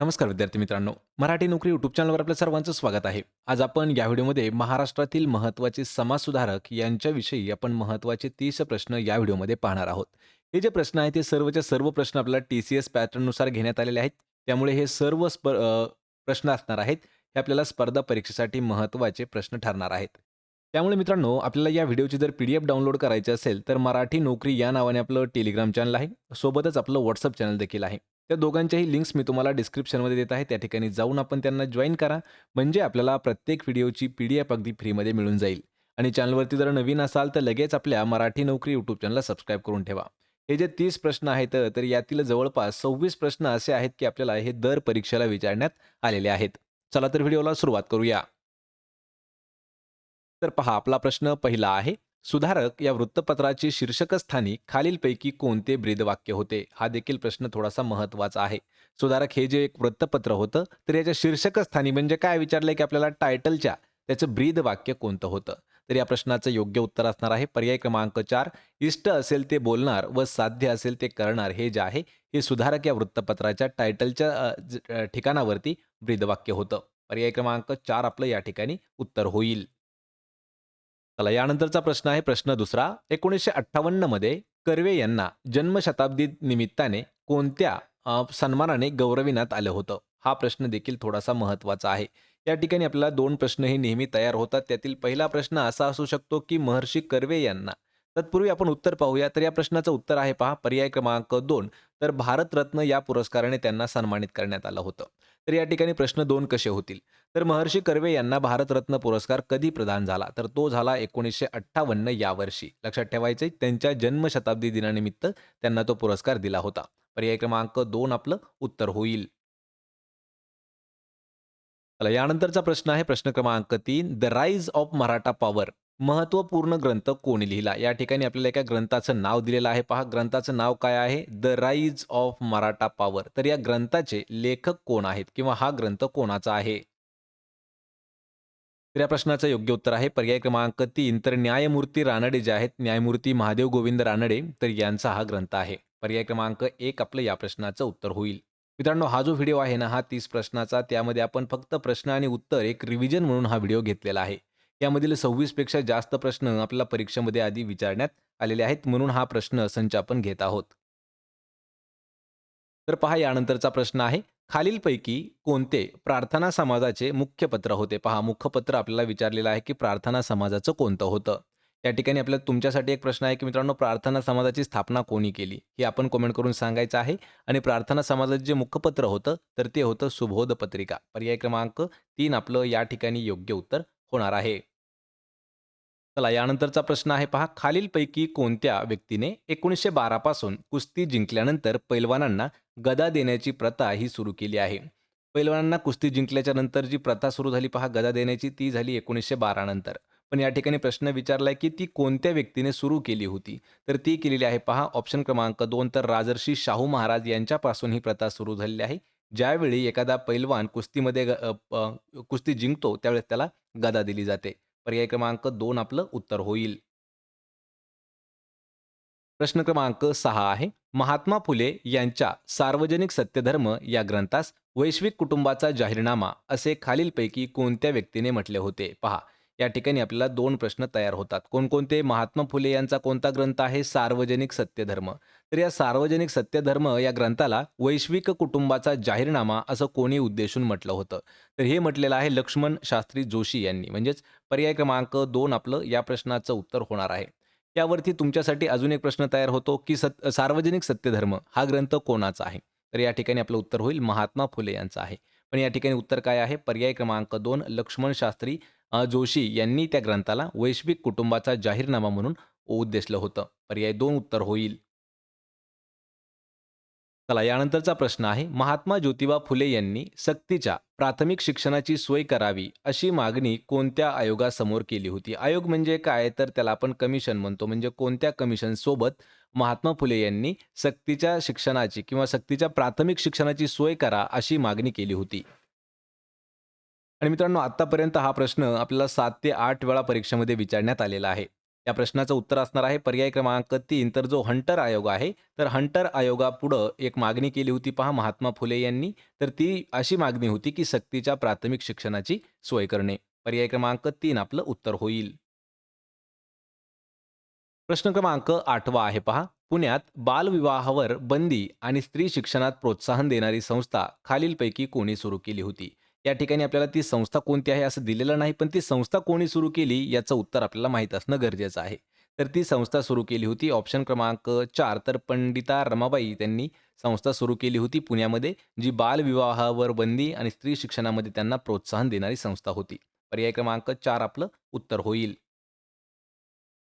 नमस्कार विद्यार्थी मित्रांनो मराठी नोकरी यूट्यूब चॅनलवर आपल्या सर्वांचं स्वागत आहे. आज आपण या व्हिडिओमध्ये महाराष्ट्रातील महत्त्वाचे समाजसुधारक यांच्याविषयी आपण महत्त्वाचे तीस प्रश्न या व्हिडिओमध्ये पाहणार आहोत. हे जे प्रश्न आहेत ते सर्वच्या सर्व प्रश्न आपल्याला टी सी एस पॅटर्ननुसार घेण्यात आलेले आहेत. त्यामुळे हे सर्व स्प प्रश्न असणार आहेत. हे आपल्याला स्पर्धा परीक्षेसाठी महत्त्वाचे प्रश्न ठरणार आहेत. त्यामुळे मित्रांनो आपल्याला या व्हिडिओची जर पी डी एफ डाउनलोड करायची असेल तर मराठी नोकरी या नावाने आपलं टेलिग्राम चॅनल आहे. सोबतच आपलं व्हॉट्सअप चॅनल देखील आहे. त्या दोघांच्याही लिंक्स मी तुम्हाला डिस्क्रिप्शनमध्ये देत आहे. त्या ठिकाणी जाऊन आपण त्यांना जॉईन करा. म्हणजे आपल्याला प्रत्येक व्हिडिओची पी डी एफ अगदी फ्रीमध्ये मिळून जाईल. आणि चॅनलवरती जर नवीन असाल तर लगेच आपल्या मराठी नोकरी यूट्यूब चॅनलला सबस्क्राईब करून ठेवा. हे जे तीस प्रश्न आहेत तर यातील जवळपास सव्वीस प्रश्न असे आहेत की आपल्याला हे दर परीक्षेला विचारण्यात आलेले आहेत. चला तर व्हिडिओला सुरुवात करूया. तर पहा आपला प्रश्न पहिला आहे. सुधारक या वृत्तपत्राची शीर्षकस्थानी खालीलपैकी कोणते ब्रीदवाक्य होते? हा देखील प्रश्न थोडासा महत्त्वाचा आहे. सुधारक हे जे एक वृत्तपत्र होतं तर याच्या शीर्षकस्थानी म्हणजे काय विचारलंय की आपल्याला टायटलच्या त्याचं ब्रीद वाक्य कोणतं होतं? तर या प्रश्नाचं योग्य उत्तर असणार आहे. पर्याय क्रमांक चार इष्ट असेल ते बोलणार व साध्य असेल ते करणार हे जे आहे हे सुधारक या वृत्तपत्राच्या टायटलच्या ज- ठिकाणावरती ब्रीदवाक्य होतं. पर्याय क्रमांक चार आपलं या ठिकाणी उत्तर होईल. चला यानंतरचा प्रश्न आहे. प्रश्न दुसरा एकोणीसशे अठ्ठावन्नमध्ये कर्वे यांना जन्मशताब्दी निमित्ताने कोणत्या सन्मानाने गौरविण्यात आलं होतं? हा प्रश्न देखील थोडासा महत्त्वाचा आहे. या ठिकाणी आपल्याला दोन प्रश्न हे नेहमी तयार होतात. त्यातील पहिला प्रश्न असा असू शकतो की महर्षी कर्वे यांना. तत्पूर्वी आपण उत्तर पाहूया. तर या प्रश्नाचं उत्तर आहे पहा. पर्याय क्रमांक दोन. तर भारतरत्न या पुरस्काराने त्यांना सन्मानित करण्यात आलं होतं. तर या ठिकाणी प्रश्न दोन कसे होतील? तर महर्षी कर्वे यांना भारतरत्न पुरस्कार कधी प्रदान झाला? तर तो झाला एकोणीसशे अठ्ठावन्न यावर्षी लक्षात ठेवायचे त्यांच्या जन्मशताब्दी दिनानिमित्त त्यांना तो पुरस्कार दिला होता. पर्याय क्रमांक दोन आपलं उत्तर होईल. यानंतरचा प्रश्न आहे. प्रश्न क्रमांक तीन the rise of Maratha power महत्त्वपूर्ण ग्रंथ कोणी लिहिला? या ठिकाणी आपल्याला एका ग्रंथाचं नाव दिलेलं आहे. पहा ग्रंथाचं नाव काय आहे? The rise of Maratha power तर या ग्रंथाचे लेखक कोण आहेत किंवा हा ग्रंथ कोणाचा आहे? तर या प्रश्नाचं योग्य उत्तर आहे. पर्याय क्रमांक तीन. तर न्यायमूर्ती रानडे जे आहेत न्यायमूर्ती महादेव गोविंद रानडे तर यांचा हा ग्रंथ आहे. पर्याय क्रमांक एक आपलं या प्रश्नाचं उत्तर होईल. मित्रांनो हा जो व्हिडिओ आहे ना हा तीस प्रश्नाचा. त्यामध्ये आपण फक्त प्रश्न आणि उत्तर एक रिव्हिजन म्हणून हा व्हिडिओ घेतलेला आहे. यामधील सव्वीसपेक्षा जास्त प्रश्न आपल्याला परीक्षेमध्ये आधी विचारण्यात आलेले आहेत म्हणून हा प्रश्न संच आपण घेत आहोत. तर पहा यानंतरचा प्रश्न आहे. खालीलपैकी कोणते प्रार्थना समाजाचे मुख्यपत्र होते? पहा मुख्यपत्र आपल्याला विचारलेलं आहे की प्रार्थना समाजाचं कोणतं होतं? या ठिकाणी आपल्या तुमच्यासाठी एक प्रश्न आहे की मित्रांनो प्रार्थना समाजाची स्थापना कोणी केली? हे आपण कमेंट करून सांगायचं आहे. आणि प्रार्थना समाजाचं जे मुखपत्र होतं तर ते होतं सुबोध पत्रिका. पर्याय क्रमांक तीन आपलं या ठिकाणी योग्य उत्तर होणार आहे. चला यानंतरचा प्रश्न आहे पहा. खालीलपैकी कोणत्या व्यक्तीने एकोणीसशे बारापासून कुस्ती जिंकल्यानंतर पैलवानांना गदा देण्याची प्रथा ही सुरू केली आहे? पैलवानांना कुस्ती जिंकल्याच्या नंतर जी प्रथा सुरू झाली पहा गदा देण्याची ती झाली एकोणीसशे बारा नंतर. पण या ठिकाणी प्रश्न विचारलाय की ती कोणत्या व्यक्तीने सुरू केली होती? तर ती केलेली आहे पहा ऑप्शन क्रमांक दोन तर राजर्षी शाहू महाराज यांच्यापासून ही प्रथा सुरू झालेली आहे. ज्यावेळी एखादा पैलवान कुस्तीमध्ये ग- कुस्ती जिंकतो त्यावेळेस त्याला गदा दिली जाते. पर्याय क्रमांक दोन आपलं उत्तर होईल. प्रश्न क्रमांक सहा आहे. महात्मा फुले यांच्या सार्वजनिक सत्यधर्म या ग्रंथास वैश्विक कुटुंबाचा जाहीरनामा असे खालीलपैकी कोणत्या व्यक्तीने म्हटले होते? पहा. या ठिकाणी आपल्याला दोन प्रश्न तयार होतात. कोणकोणते? महात्मा फुले यांचा कोणता ग्रंथ आहे? सार्वजनिक सत्यधर्म. तर या सार्वजनिक सत्यधर्म या ग्रंथाला वैश्विक कुटुंबाचा जाहीरनामा असं कोणी उद्देशून म्हटलं होतं? तर हे म्हटलेलं आहे लक्ष्मण शास्त्री जोशी यांनी. म्हणजेच पर्याय क्रमांक दोन आपलं या प्रश्नाचं उत्तर होणार आहे. यावरती तुमच्यासाठी अजून एक प्रश्न तयार होतो की सत सार्वजनिक सत्यधर्म हा ग्रंथ कोणाचा आहे? तर या ठिकाणी आपलं उत्तर होईल महात्मा फुले यांचं आहे. पण या ठिकाणी उत्तर काय आहे? पर्याय क्रमांक दोन लक्ष्मण शास्त्री जोशी यांनी त्या ग्रंथाला वैश्विक कुटुंबाचा जाहीरनामा म्हणून उद्देशलं होतं. पर्याय दोन उत्तर होईल. चला यानंतरचा प्रश्न आहे. महात्मा ज्योतिबा फुले यांनी सक्तीच्या प्राथमिक शिक्षणाची सोय करावी अशी मागणी कोणत्या आयोगासमोर केली होती? आयोग म्हणजे काय? तर त्याला आपण कमिशन म्हणतो. म्हणजे कोणत्या कमिशन सोबत महात्मा फुले यांनी सक्तीच्या शिक्षणाची किंवा सक्तीच्या प्राथमिक शिक्षणाची सोय करा अशी मागणी केली होती? आणि मित्रांनो आतापर्यंत हा प्रश्न आपल्याला सात ते आठ वेळा परीक्षेमध्ये विचारण्यात आलेला आहे. या प्रश्नाचं उत्तर असणार आहे पर्याय क्रमांक तीन. तर जो हंटर आयोग आहे तर हंटर आयोगापुढं एक मागणी केली होती पहा महात्मा फुले यांनी. तर ती अशी मागणी होती की सक्तीच्या प्राथमिक शिक्षणाची सोय करणे. पर्याय क्रमांक तीन आपलं उत्तर होईल. प्रश्न क्रमांक आठवा आहे पहा. पुण्यात बालविवाहावर बंदी आणि स्त्री शिक्षणात प्रोत्साहन देणारी संस्था खालीलपैकी कोणी सुरू केली होती? या ठिकाणी आपल्याला ती संस्था कोणती आहे असं दिलेलं नाही पण ती संस्था कोणी सुरू केली याचं उत्तर आपल्याला माहीत असणं गरजेचं आहे. तर ती संस्था सुरू केली होती ऑप्शन क्रमांक चार तर पंडिता रमाबाई त्यांनी संस्था सुरू केली होती पुण्यामध्ये जी बालविवाहावर बंदी आणि स्त्री शिक्षणामध्ये त्यांना प्रोत्साहन देणारी संस्था होती. पर्याय क्रमांक चार आपलं उत्तर होईल.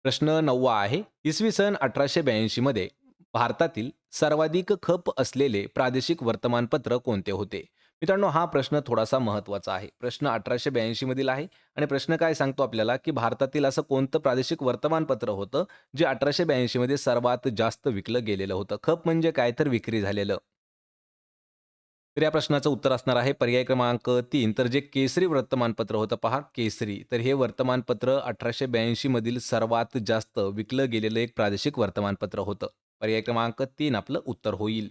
प्रश्न नववा आहे. इसवी सन अठराशे ब्याऐंशी मध्ये भारतातील सर्वाधिक खप असलेले प्रादेशिक वर्तमानपत्र कोणते होते? मित्रांनो हा प्रश्न थोडासा महत्त्वाचा आहे. प्रश्न अठराशे ब्याऐंशी मधील आहे आणि प्रश्न काय सांगतो आपल्याला की भारतातील असं कोणतं प्रादेशिक वर्तमानपत्र होतं जे अठराशे ब्याऐंशी मध्ये सर्वात जास्त विकलं गेलेलं होतं? खप म्हणजे काय तर विक्री झालेलं. तर या प्रश्नाचं उत्तर असणार आहे पर्याय क्रमांक तीन. तर जे केसरी वर्तमानपत्र होतं पहा केसरी. तर हे वर्तमानपत्र अठराशे ब्याऐंशी मधील सर्वात जास्त विकलं गेलेलं एक प्रादेशिक वर्तमानपत्र होतं. पर्याय क्रमांक तीन आपलं उत्तर होईल.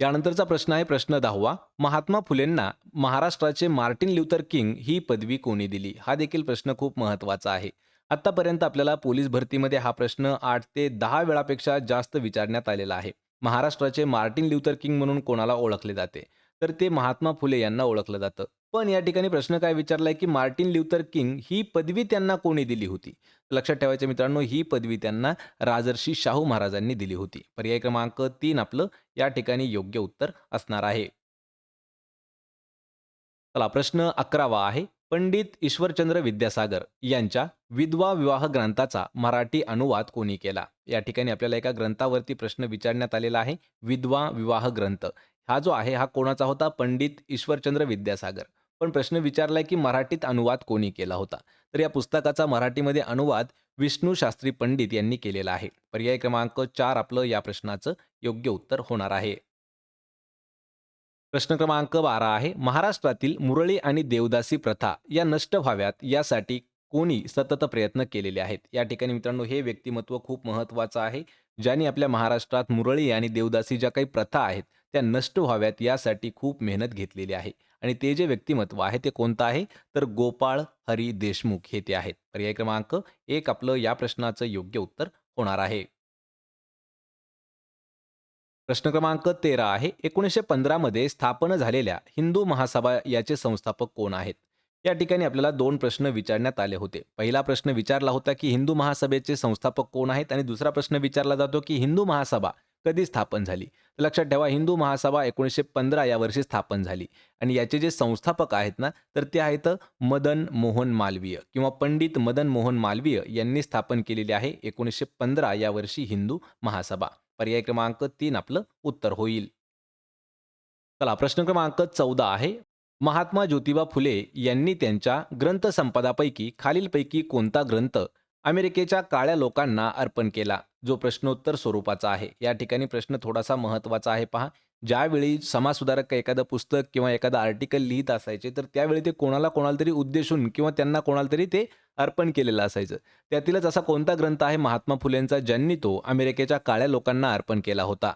यानंतरचा प्रश्न आहे प्रश्न दहावा. महात्मा फुलेंना महाराष्ट्राचे मार्टिन ल्युथर किंग ही पदवी कोणी दिली? हा देखील प्रश्न खूप महत्त्वाचा आहे. आत्तापर्यंत आपल्याला पोलीस भरतीमध्ये हा प्रश्न आठ ते दहा वेळापेक्षा जास्त विचारण्यात आलेला आहे. महाराष्ट्राचे मार्टिन ल्युथर किंग म्हणून कोणाला ओळखले जाते? तर ते महात्मा फुले यांना ओळखलं जातं. पण या ठिकाणी प्रश्न काय विचारलाय की मार्टिन ल्युथर किंग ही पदवी त्यांना कोणी दिली होती? लक्षात ठेवायचं मित्रांनो ही पदवी त्यांना राजर्षी शाहू महाराजांनी दिली होती. पर्याय क्रमांक तीन आपलं या ठिकाणी योग्य उत्तर असणार आहे. चला प्रश्न अकरावा आहे. पंडित ईश्वरचंद्र विद्यासागर यांच्या विधवा विवाह ग्रंथाचा मराठी अनुवाद कोणी केला? या ठिकाणी आपल्याला एका ग्रंथावरती प्रश्न विचारण्यात आलेला आहे. विधवा विवाह ग्रंथ. हा जो आहे हा कोणाचा होता? पंडित ईश्वरचंद्र विद्यासागर. पण प्रश्न विचारलाय की मराठीत अनुवाद कोणी केला होता? तर या पुस्तकाचा मराठीमध्ये अनुवाद विष्णू शास्त्री पंडित यांनी केलेला आहे. पर्याय क्रमांक चार आपलं या प्रश्नाचं योग्य उत्तर होणार आहे. प्रश्न क्रमांक बारा आहे महाराष्ट्रातील मुरळी आणि देवदासी प्रथा या नष्ट व्हाव्यात यासाठी कोणी सतत प्रयत्न केलेले आहेत? या ठिकाणी मित्रांनो हे व्यक्तिमत्व खूप महत्त्वाचं आहे ज्यांनी आपल्या महाराष्ट्रात मुरळी आणि देवदासी ज्या काही प्रथा आहेत त्या नष्ट व्हाव्यात यासाठी खूप मेहनत घेतलेली आहे. आणि ते जे व्यक्तिमत्व आहे ते कोणतं आहे? तर गोपाळ हरी देशमुख हे ते आहेत. पर्याय क्रमांक एक आपलं या प्रश्नाचं योग्य उत्तर होणार आहे. प्रश्न क्रमांक तेरा आहे. एकोणीसशे पंधरामध्ये स्थापन झालेल्या हिंदू महासभा याचे संस्थापक कोण आहेत? या ठिकाणी आपल्याला दोन प्रश्न विचारण्यात आले होते. पहिला प्रश्न विचारला होता की हिंदू महासभेचे संस्थापक कोण आहेत? आणि दुसरा प्रश्न विचारला जातो की हिंदू महासभा कधी स्थापन झाली? तर लक्षात ठेवा हिंदू महासभा एकोणीसशे पंधरा या वर्षी स्थापन झाली. आणि याचे जे संस्थापक आहेत ना तर ते आहेत मदन मोहन मालवीय किंवा पंडित मदन मोहन मालवीय यांनी स्थापन केलेली आहे एकोणीसशे पंधरा या वर्षी हिंदू महासभा. पर्याय क्रमांक तीन आपलं उत्तर होईल. चला प्रश्न क्रमांक चौदा आहे. महात्मा ज्योतिबा फुले यांनी त्यांच्या ग्रंथसंपदापैकी खालीलपैकी कोणता ग्रंथ अमेरिकेच्या काळ्या लोकांना अर्पण केला? जो प्रश्नोत्तर स्वरूपाचा आहे. या ठिकाणी प्रश्न थोडासा महत्त्वाचा आहे पहा. ज्यावेळी समाजसुधारक एखादं पुस्तक किंवा एखादं आर्टिकल लिहित असायचे तर त्यावेळी ते कोणाला कोणाला तरी उद्देशून किंवा त्यांना कोणाला तरी ते अर्पण केलेलं असायचं. त्यातीलच असा कोणता ग्रंथ आहे महात्मा फुलेंचा ज्यांनी तो अमेरिकेच्या काळ्या लोकांना अर्पण केला होता?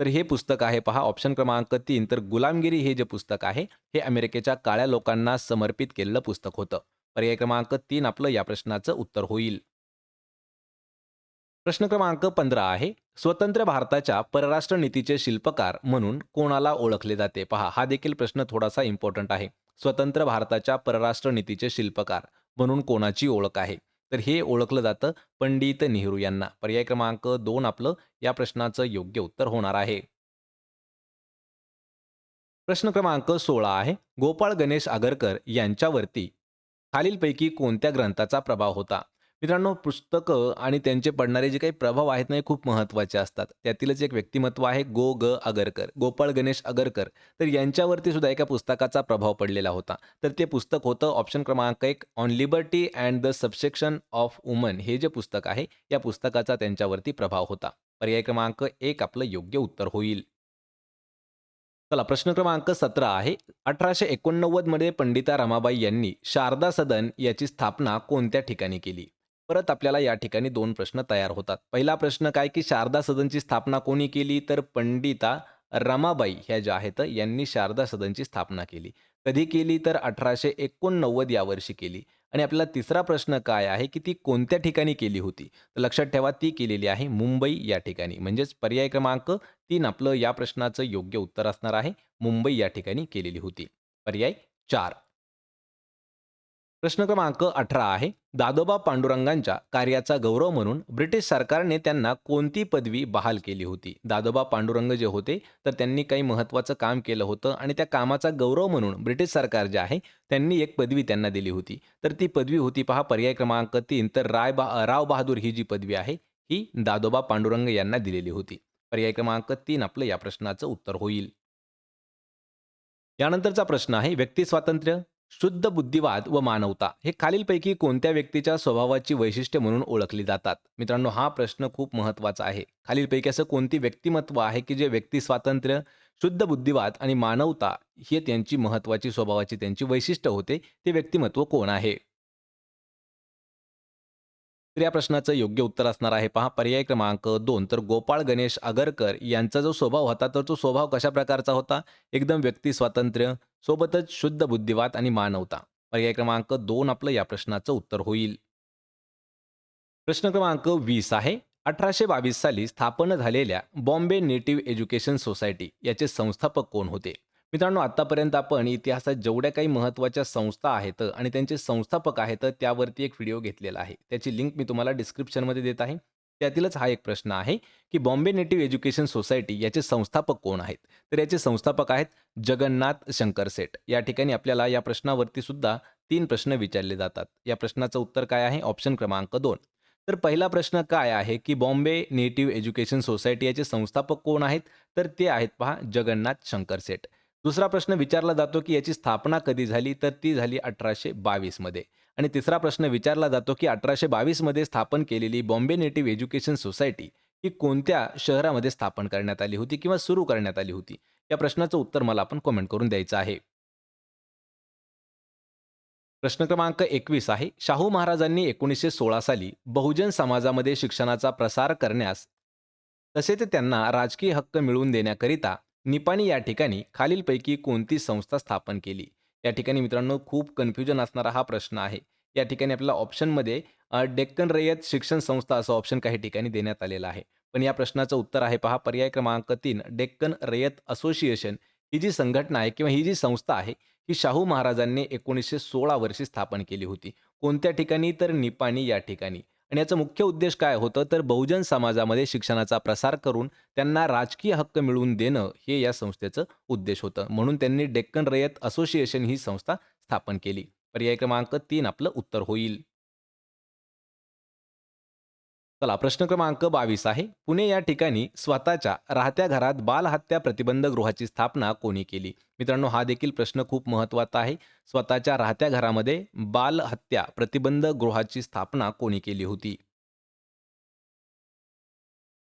तर हे पुस्तक आहे पहा ऑप्शन क्रमांक तीन. तर गुलामगिरी हे जे पुस्तक आहे हे अमेरिकेच्या काळ्या लोकांना समर्पित केलेलं पुस्तक होतं. पर्याय क्रमांक तीन आपलं या प्रश्नाचं उत्तर होईल. प्रश्न क्रमांक पंधरा आहे. स्वतंत्र भारताच्या परराष्ट्र नीतीचे शिल्पकार म्हणून कोणाला ओळखले जाते? पहा हा देखील प्रश्न थोडासा इम्पॉर्टंट आहे. स्वतंत्र भारताच्या परराष्ट्र नीतीचे शिल्पकार म्हणून कोणाची ओळख आहे? तर हे ओळखलं जातं पंडित नेहरू यांना. पर्याय क्रमांक दोन आपलं या प्रश्नाचं योग्य उत्तर होणार आहे. प्रश्न क्रमांक सोळा आहे. गोपाळ गणेश आगरकर यांच्यावरती खालीलपैकी कोणत्या ग्रंथाचा प्रभाव होता? मित्रांनो पुस्तकं आणि त्यांचे पडणारे जे काही प्रभाव आहेत ना हे खूप महत्त्वाचे असतात. त्यातीलच एक व्यक्तिमत्व आहे गो ग आगरकर गोपाळ गणेश आगरकर तर यांच्यावरती सुद्धा एका पुस्तकाचा प्रभाव पडलेला होता. तर ते पुस्तक होतं ऑप्शन क्रमांक एक on liberty and the subsection of woman हे जे पुस्तक आहे या पुस्तकाचा त्यांच्यावरती प्रभाव होता. पर्याय क्रमांक एक आपलं योग्य उत्तर होईल. चला प्रश्न क्रमांक सतरा आहे. अठराशे एकोणनव्वदमध्ये पंडिता रमाबाई यांनी शारदा सदन याची स्थापना कोणत्या ठिकाणी केली? परत आपल्याला या ठिकाणी दोन प्रश्न तयार होतात. पहिला प्रश्न काय की शारदा सदनची स्थापना कोणी केली? तर पंडिता रमाबाई ह्या ज्या आहेत यांनी शारदा सदनची स्थापना केली. कधी केली? तर अठराशे एकोणनव्वद या वर्षी केली. आणि आपल्याला तिसरा प्रश्न काय आहे की ती कोणत्या ठिकाणी केली होती? तर लक्षात ठेवा ती केलेली आहे मुंबई या ठिकाणी. म्हणजेच पर्याय क्रमांक तीन आपलं या प्रश्नाचं योग्य उत्तर असणार आहे. मुंबई या ठिकाणी केलेली होती. पर्याय चार. प्रश्न क्रमांक अठरा आहे. दादोबा पांडुरंगांच्या कार्याचा गौरव म्हणून ब्रिटिश सरकारने त्यांना कोणती पदवी बहाल केली होती? दादोबा पांडुरंग जे होते तर त्यांनी काही महत्त्वाचं काम केलं होतं आणि त्या कामाचा गौरव म्हणून ब्रिटिश सरकार जे आहे त्यांनी एक पदवी त्यांना दिली होती. तर ती पदवी होती पहा पर्याय क्रमांक तीन. तर राय बा राव बहादूर ही जी पदवी आहे ही दादोबा पांडुरंग यांना दिलेली होती. पर्याय क्रमांक तीन आपलं या प्रश्नाचं उत्तर होईल. यानंतरचा प्रश्न आहे व्यक्ती स्वातंत्र्य? शुद्ध बुद्धिवाद व मानवता हे खालीलपैकी कोणत्या व्यक्तीच्या स्वभावाची वैशिष्ट्य म्हणून ओळखली जातात? मित्रांनो हा प्रश्न खूप महत्त्वाचा आहे. खालीलपैकी असं कोणती व्यक्तिमत्व आहे की जे व्यक्ती स्वातंत्र्य शुद्ध बुद्धिवाद आणि मानवता हे त्यांची महत्त्वाची स्वभावाची त्यांची वैशिष्ट्य होते? ते व्यक्तिमत्व कोण आहे? तर या प्रश्नाचं योग्य उत्तर असणार आहे. पहा पर्याय क्रमांक दोन. तर गोपाळ गणेश आगरकर यांचा जो स्वभाव होता तर तो स्वभाव कशा प्रकारचा होता? एकदम व्यक्ती स्वातंत्र्य सोबतच शुद्ध बुद्धिवाद आणि मानवता पर्याय क्रमांक दोन आपलं या प्रश्नाचं उत्तर होईल. प्रश्न क्रमांक वीस आहे. अठराशे बावीस साली स्थापन झालेल्या बॉम्बे नेटिव्ह एज्युकेशन सोसायटी याचे संस्थापक कोण होते? मित्रांनो आतापर्यंत आपण इतिहासात जेवढ्या काही महत्त्वाच्या संस्था आहेत आणि त्यांचे संस्थापक आहेत त्यावरती एक व्हिडिओ घेतलेला आहे. त्याची लिंक मी तुम्हाला डिस्क्रिप्शनमध्ये देत आहे. त्यातीलच हा एक प्रश्न आहे की बॉम्बे नेटिव्ह एज्युकेशन सोसायटी याचे संस्थापक कोण आहेत? तर याचे संस्थापक आहेत जगन्नाथ शंकर सेठ. या ठिकाणी आपल्याला या प्रश्नावरती सुद्धा तीन प्रश्न विचारले जातात. या प्रश्नाचं उत्तर काय आहे? ऑप्शन क्रमांक दोन. तर पहिला प्रश्न काय आहे की बॉम्बे नेटिव्ह एज्युकेशन सोसायटी याचे संस्थापक कोण आहेत? तर ते आहेत पहा जगन्नाथ शंकर सेठ. दुसरा प्रश्न विचारला जातो की याची स्थापना कधी झाली? तर ती झाली अठराशे बावीसमध्ये आणि तिसरा प्रश्न विचारला जातो की अठराशे बावीसमध्ये स्थापन केलेली बॉम्बे नेटिव्ह एज्युकेशन सोसायटी ही कोणत्या शहरामध्ये स्थापन करण्यात आली होती किंवा सुरू करण्यात आली होती? या प्रश्नाचं उत्तर मला आपण कॉमेंट करून द्यायचं आहे. प्रश्न क्रमांक एकवीस आहे. शाहू महाराजांनी एकोणीसशे सोळा साली बहुजन समाजामध्ये शिक्षणाचा प्रसार करण्यास तसेच त्यांना राजकीय हक्क मिळवून देण्याकरिता निपाणी या ठिकाणी खालीलपैकी कोणती संस्था स्थापन केली? या ठिकाणी मित्रांनो खूप कन्फ्युजन असणारा हा प्रश्न आहे. या ठिकाणी आपल्याला ऑप्शनमध्ये डेक्कन रयत शिक्षण संस्था असं ऑप्शन काही ठिकाणी देण्यात आलेलं आहे. पण या प्रश्नाचं उत्तर आहे पहा पर्याय क्रमांक तीन डेक्कन रयत असोसिएशन ही जी संघटना आहे किंवा ही जी संस्था आहे ही शाहू महाराजांनी एकोणीसशे सोळा वर्षी स्थापन केली होती. कोणत्या ठिकाणी? तर निपाणी या ठिकाणी. आणि याचा मुख्य उद्देश काय होतं? तर बहुजन समाजामध्ये शिक्षणाचा प्रसार करून त्यांना राजकीय हक्क मिळवून देणं हे या संस्थेचं उद्देश होतं. म्हणून त्यांनी डेक्कन रयत असोसिएशन ही संस्था स्थापन केली. पर्याय क्रमांक तीन आपलं उत्तर होईल. चला प्रश्न क्रमांक बावीस आहे. पुणे या ठिकाणी स्वतःच्या राहत्या घरात बालहत्या प्रतिबंध गृहाची स्थापना कोणी केली? मित्रांनो हा देखील प्रश्न खूप महत्त्वाचा आहे. स्वतःच्या राहत्या घरामध्ये बालहत्या प्रतिबंध गृहाची स्थापना कोणी केली होती?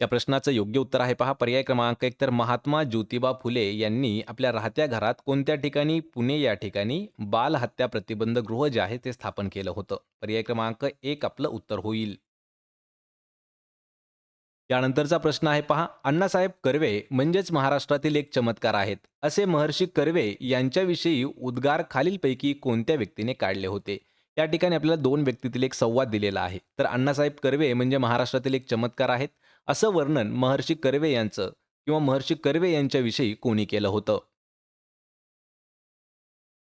या प्रश्नाचं योग्य उत्तर आहे पहा. पर्याय क्रमांक एक तर महात्मा ज्योतिबा फुले यांनी आपल्या राहत्या घरात कोणत्या ठिकाणी पुणे या ठिकाणी बालहत्या प्रतिबंध गृह जे आहे ते स्थापन केलं होतं? पर्याय क्रमांक एक आपलं उत्तर होईल. यानंतरचा प्रश्न आहे पहा. अण्णासाहेब कर्वे म्हणजेच महाराष्ट्रातील एक चमत्कार आहेत. असे महर्षी कर्वे यांच्याविषयी उद्गार खालीलपैकी कोणत्या व्यक्तीने काढले होते? या ठिकाणी आपल्याला दोन व्यक्तीतील एक संवाद दिलेला आहे. तर अण्णासाहेब कर्वे म्हणजे महाराष्ट्रातील एक चमत्कार आहेत. असं वर्णन महर्षी कर्वे यांचं किंवा महर्षी कर्वे यांच्याविषयी कोणी केलं होतं?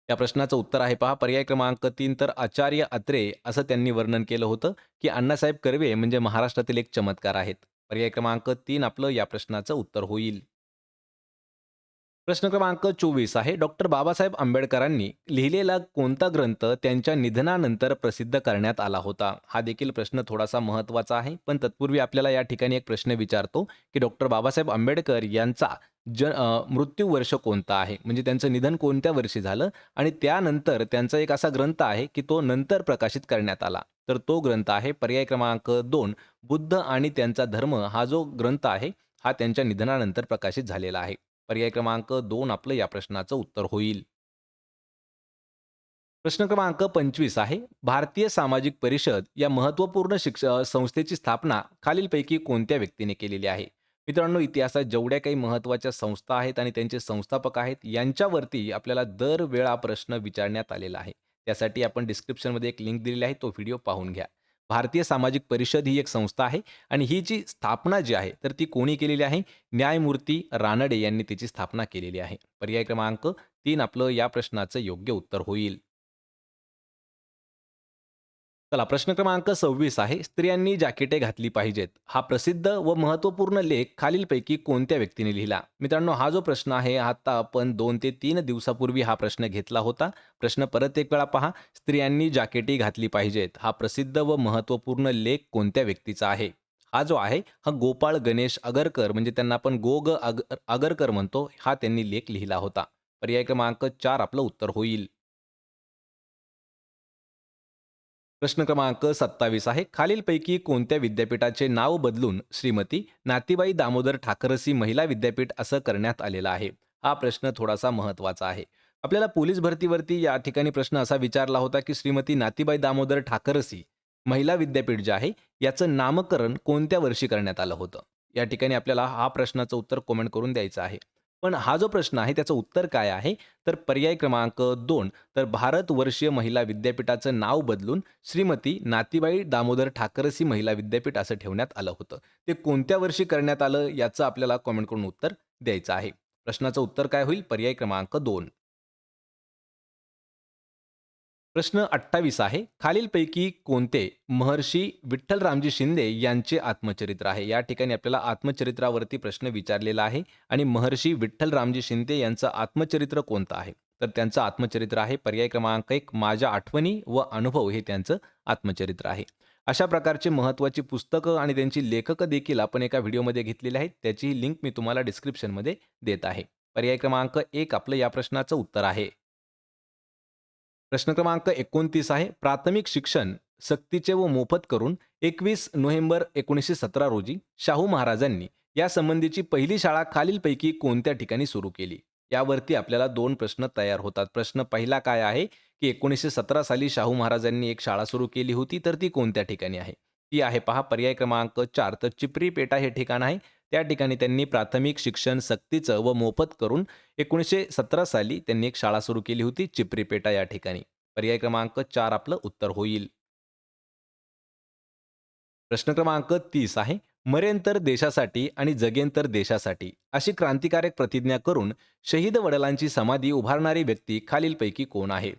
या प्रश्नाचं उत्तर आहे पहा. पर्याय क्रमांक तीन तर आचार्य अत्रे असं त्यांनी वर्णन केलं होतं की अण्णासाहेब कर्वे म्हणजे महाराष्ट्रातील एक चमत्कार आहेत. पर्याय क्रमांक तीन आपलं या प्रश्नाचं उत्तर होईल. प्रश्न क्रमांक चोवीस आहे. डॉक्टर बाबासाहेब आंबेडकरांनी लिहिलेला कोणता ग्रंथ त्यांच्या निधनानंतर प्रसिद्ध करण्यात आला होता? हा देखील प्रश्न थोडासा महत्त्वाचा आहे. पण तत्पूर्वी आपल्याला या ठिकाणी एक प्रश्न विचारतो की डॉक्टर बाबासाहेब आंबेडकर यांचा ज मृत्यू वर्ष कोणता आहे? म्हणजे त्यांचं निधन कोणत्या वर्षी झालं? आणि त्यानंतर त्यांचा एक असा ग्रंथ आहे की तो नंतर प्रकाशित करण्यात आला. तर तो ग्रंथ आहे पर्याय क्रमांक दोन. बुद्ध आणि त्यांचा धर्म हा जो ग्रंथ आहे हा त्यांच्या निधनानंतर प्रकाशित झालेला आहे. पर्याय क्रमांक दोन आपलं या प्रश्नाचं उत्तर होईल. प्रश्न क्रमांक पंचवीस आहे. भारतीय सामाजिक परिषद या महत्त्वपूर्ण शिक्ष संस्थेची स्थापना खालीलपैकी कोणत्या व्यक्तीने केलेली आहे? मित्रांनो इतिहासात जेवढ्या काही महत्त्वाच्या संस्था आहेत आणि त्यांचे संस्थापक आहेत यांच्यावरती आपल्याला दर वेळा प्रश्न विचारण्यात आलेला आहे. त्यासाठी आपण डिस्क्रिप्शनमध्ये एक लिंक दिलेली आहे तो व्हिडिओ पाहून घ्या. भारतीय सामाजिक परिषद ही एक संस्था आहे आणि ही जी स्थापना जी आहे तर ती कोणी केलेली आहे? न्यायमूर्ती रानडे यांनी तिची स्थापना केलेली आहे. पर्याय क्रमांक तीन आपलं या प्रश्नाचं योग्य उत्तर होईल. चला प्रश्न क्रमांक सव्वीस आहे. स्त्रियांनी जॅकेटे घातली पाहिजेत. हा प्रसिद्ध व महत्त्वपूर्ण लेख खालीलपैकी कोणत्या व्यक्तीने लिहिला? मित्रांनो हा जो प्रश्न आहे आता आपण दोन ते तीन दिवसापूर्वी हा प्रश्न घेतला होता. प्रश्न परत एक वेळा पहा. स्त्रियांनी जॅकेटी घातली पाहिजेत. हा प्रसिद्ध व महत्त्वपूर्ण लेख कोणत्या व्यक्तीचा आहे? हा जो आहे हा गोपाळ गणेश अगरकर म्हणजे त्यांना आपण गोग अग अगरकर म्हणतो. हा त्यांनी लेख लिहिला होता. पर्याय क्रमांक चार आपलं उत्तर होईल. प्रश्न क्रमांक सत्तावीस आहे. खालीलपैकी कोणत्या विद्यापीठाचे नाव बदलून श्रीमती नातीबाई दामोदर ठाकरसी महिला विद्यापीठ असं करण्यात आलेलं आहे? हा प्रश्न थोडासा महत्त्वाचा आहे. आपल्याला पोलीस भरतीवरती या ठिकाणी प्रश्न असा विचारला होता की श्रीमती नातीबाई दामोदर ठाकरसी महिला विद्यापीठ जे आहे याचं नामकरण कोणत्या वर्षी करण्यात आलं होतं? या ठिकाणी आपल्याला हा प्रश्नाचं उत्तर कमेंट करून द्यायचं आहे. पण हा जो प्रश्न आहे त्याचं उत्तर काय आहे? तर पर्याय क्रमांक दोन. तर भारत वर्षीय महिला विद्यापीठाचं नाव बदलून श्रीमती नातीबाई दामोदर ठाकरसी महिला विद्यापीठ असं ठेवण्यात आलं होतं. ते कोणत्या वर्षी करण्यात आलं? याचं आपल्याला कॉमेंट करून उत्तर द्यायचं आहे. प्रश्नाचं उत्तर काय होईल? पर्याय क्रमांक दोन. प्रश्न अठ्ठावीस आहे. खालीलपैकी कोणते महर्षी विठ्ठलरामजी शिंदे यांचे आत्मचरित्र आहे? या ठिकाणी आपल्याला आत्मचरित्रावरती प्रश्न विचारलेला आहे आणि महर्षी विठ्ठलरामजी शिंदे यांचं आत्मचरित्र कोणतं आहे? तर त्यांचं आत्मचरित्र आहे. पर्याय क्रमांक एक माझ्या आठवणी व अनुभव हे त्यांचं आत्मचरित्र आहे. अशा प्रकारची महत्त्वाची पुस्तकं आणि त्यांची लेखकं देखील आपण एका व्हिडिओमध्ये घेतलेली आहेत. त्याची लिंक मी तुम्हाला डिस्क्रिप्शनमध्ये देत आहे. पर्याय क्रमांक एक आपलं या प्रश्नाचं उत्तर आहे. प्रश्न क्रमांक एकोणतीस आहे. प्राथमिक शिक्षण सक्तीचे व मोफत करून एकवीस नोव्हेंबर एकोणीसशे सतरा रोजी शाहू महाराजांनी यासंबंधीची पहिली शाळा खालीलपैकी कोणत्या ठिकाणी सुरू केली? यावरती आपल्याला दोन प्रश्न तयार होतात. प्रश्न पहिला काय आहे? की एकोणीसशे सतरा साली शाहू महाराजांनी एक शाळा सुरू केली होती तर ती कोणत्या ठिकाणी आहे? ती आहे पहा पर्याय क्रमांक चार. तर चिपरी पेटा हे ठिकाण आहे. त्या ठिकाणी त्यांनी प्राथमिक शिक्षण सक्तीचं व मोफत करून एकोणीसशे सतरा साली त्यांनी एक शाळा सुरू केली होती चिपरी पेटा या ठिकाणी. पर्याय क्रमांक चार आपलं उत्तर होईल. प्रश्न क्रमांक तीस आहे. मरेंतर देशासाठी आणि जगेंतर देशासाठी अशी क्रांतिकारक प्रतिज्ञा करून शहीद वडिलांची समाधी उभारणारी व्यक्ती खालीलपैकी कोण आहे?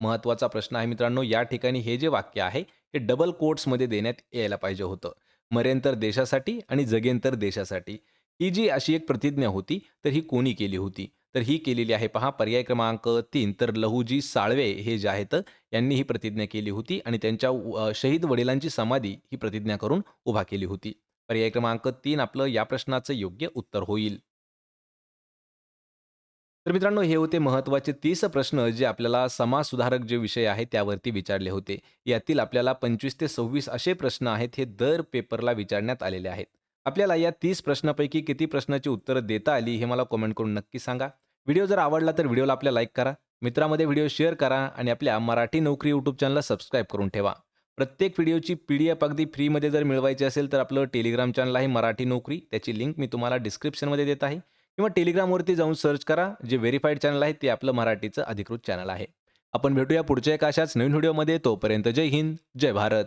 महत्त्वाचा प्रश्न आहे मित्रांनो या ठिकाणी हे जे वाक्य आहे हे डबल कोट्समध्ये देण्यात यायला पाहिजे होतं. मरेंतर देशासाठी आणि जगेंतर देशासाठी. ही जी अशी एक प्रतिज्ञा होती तर ही कोणी केली होती? तर ही केलेली आहे पहा पर्याय क्रमांक तीन. तर लहुजी साळवे हे जे आहेत यांनी ही प्रतिज्ञा केली होती आणि त्यांच्या शहीद वडिलांची समाधी ही प्रतिज्ञा करून उभा केली होती. पर्याय क्रमांक तीन आपलं या प्रश्नाचं योग्य उत्तर होईल. तर मित्रांनो हे होते महत्त्वाचे तीस प्रश्न जे आपल्याला समाजसुधारक जे विषय आहे त्यावरती विचारले होते. यातील आपल्याला पंचवीस ते सव्वीस असे प्रश्न आहेत हे दर पेपरला विचारण्यात आलेले आहेत. आपल्याला या तीस प्रश्नापैकी किती प्रश्नाची उत्तरं देता आली हे मला कॉमेंट करून नक्की सांगा. व्हिडिओ जर आवडला तर व्हिडिओला आपल्या लाईक करा. मित्रामध्ये व्हिडिओ शेअर करा आणि आपल्या मराठी नोकरी यूट्यूब चॅनलला सबस्क्राईब करून ठेवा. प्रत्येक व्हिडिओची पी डी एफ अगदी फ्रीमध्ये जर मिळवायची असेल तर आपलं टेलिग्राम चॅनल आहे मराठी नोकरी. त्याची लिंक मी तुम्हाला डिस्क्रिप्शनमध्ये देत आहे. किंवा टेलिग्रामवरती जाऊन सर्च करा. जे व्हेरीफाईड चॅनल आहे ते आपलं मराठीचं अधिकृत चॅनल आहे. आपण भेटूया पुढच्या एका अशाच नवीन व्हिडिओमध्ये. तोपर्यंत जय हिंद जय भारत.